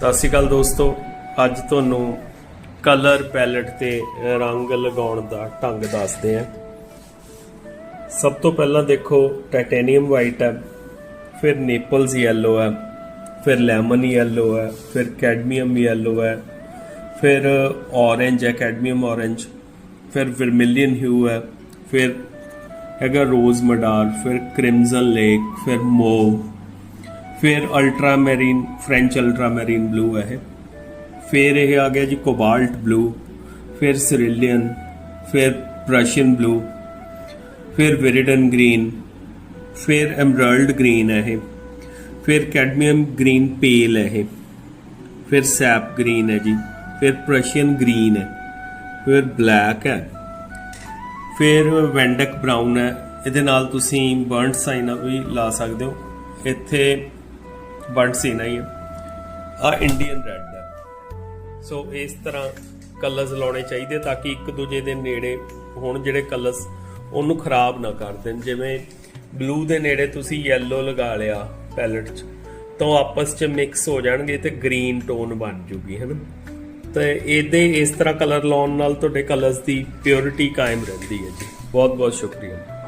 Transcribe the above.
ਸਤਿ ਸ਼੍ਰੀ ਅਕਾਲ ਦੋਸਤੋ। ਅੱਜ ਤੁਹਾਨੂੰ ਕਲਰ ਪੈਲਟ ਤੇ ਰੰਗ ਲਗਾਉਣ ਦਾ ਢੰਗ ਦੱਸਦੇ ਹਾਂ। ਸਭ ਤੋਂ ਪਹਿਲਾਂ ਦੇਖੋ, ਟਾਈਟੇਨੀਅਮ ਵਾਈਟ ਹੈ, ਫਿਰ ਨੇਪਲਸ ਯੈਲੋ ਹੈ, ਫਿਰ ਲੈਮਨ ਯੈਲੋ ਹੈ, ਫਿਰ ਕੈਡਮੀਅਮ ਯੈਲੋ ਹੈ, ਫਿਰ ਔਰੇਂਜ ਹੈ, ਕੈਡਮੀਅਮ ਔਰੇਂਜ ਫਿਰ ਵਰਮਿਲੀਅਨ ਹਿਊ ਹੈ, ਫਿਰ ਹੈਗਾ ਰੋਜ਼ ਮਡਾਰ, ਫਿਰ ਕ੍ਰਿਮਜ਼ਨ ਲੇਕ, ਫਿਰ ਮੋਵ ਫਿਰ ultramarine French ultramarine blue ਹੈ ਇਹ। ਫਿਰ ਇਹ ਆ ਗਿਆ ਜੀ ਕੋਬਾਲਟ ਬਲੂ ਫਿਰ ਸਿਰਿਲੀਅਨ ਫਿਰ ਪ੍ਰਸ਼ੀਅਨ ਬਲੂ ਫਿਰ ਵਿਰਿਡਨ ਗ੍ਰੀਨ ਫਿਰ ਐਮਰਲਡ ਗ੍ਰੀਨ ਹੈ ਇਹ। ਫਿਰ ਕੈਡਮੀਅਮ ਗ੍ਰੀਨ ਪੇਲ ਹੈ ਇਹ। ਫਿਰ ਸੈਪ ਗ੍ਰੀਨ ਹੈ ਜੀ। ਫਿਰ ਪ੍ਰਸ਼ੀਅਨ ਗ੍ਰੀਨ ਹੈ। ਫਿਰ ਬਲੈਕ ਹੈ। ਫਿਰ ਵੈਂਡਕ ਬ੍ਰਾਊਨ ਹੈ। ਇਹਦੇ ਨਾਲ ਤੁਸੀਂ ਬਰਨਟ ਸਾਈਨ ਵੀ ਲਾ ਸਕਦੇ ਹੋ। ਇੱਥੇ ਬਰਨਟ ਸੀਨਾ ਹੀ ਹੈ ਆ ਇੰਡੀਅਨ ਰੈੱਡ ਹੈ। ਸੋ ਇਸ ਤਰ੍ਹਾਂ ਕਲਰਸ ਲਾਉਣੇ ਚਾਹੀਦੇ ਤਾਂ ਕਿ ਇੱਕ ਦੂਜੇ ਦੇ ਨੇੜੇ ਹੁਣ, ਜਿਹੜੇ ਕਲਰਸ ਉਹਨੂੰ ਖਰਾਬ ਨਾ ਕਰ ਦੇਣ। ਜਿਵੇਂ ਬਲੂ ਦੇ ਨੇੜੇ ਤੁਸੀਂ ਯੈਲੋ ਲਗਾ ਲਿਆ ਪੈਲਟ 'ਚ, ਤਾਂ ਉਹ ਆਪਸ 'ਚ ਮਿਕਸ ਹੋ ਜਾਣਗੇ ਤੇ ਗ੍ਰੀਨ ਟੋਨ ਬਣ ਜੂਗੀ, ਹੈ ਨਾ? ਤੇ ਇਹਦੇ ਇਸ ਤਰ੍ਹਾਂ ਕਲਰ ਲਾਉਣ ਨਾਲ ਤੁਹਾਡੇ ਕਲਰਸ ਦੀ ਪਿਓਰਿਟੀ ਕਾਇਮ ਰਹਿੰਦੀ ਹੈ ਜੀ। ਬਹੁਤ ਬਹੁਤ ਸ਼ੁਕਰੀਆ।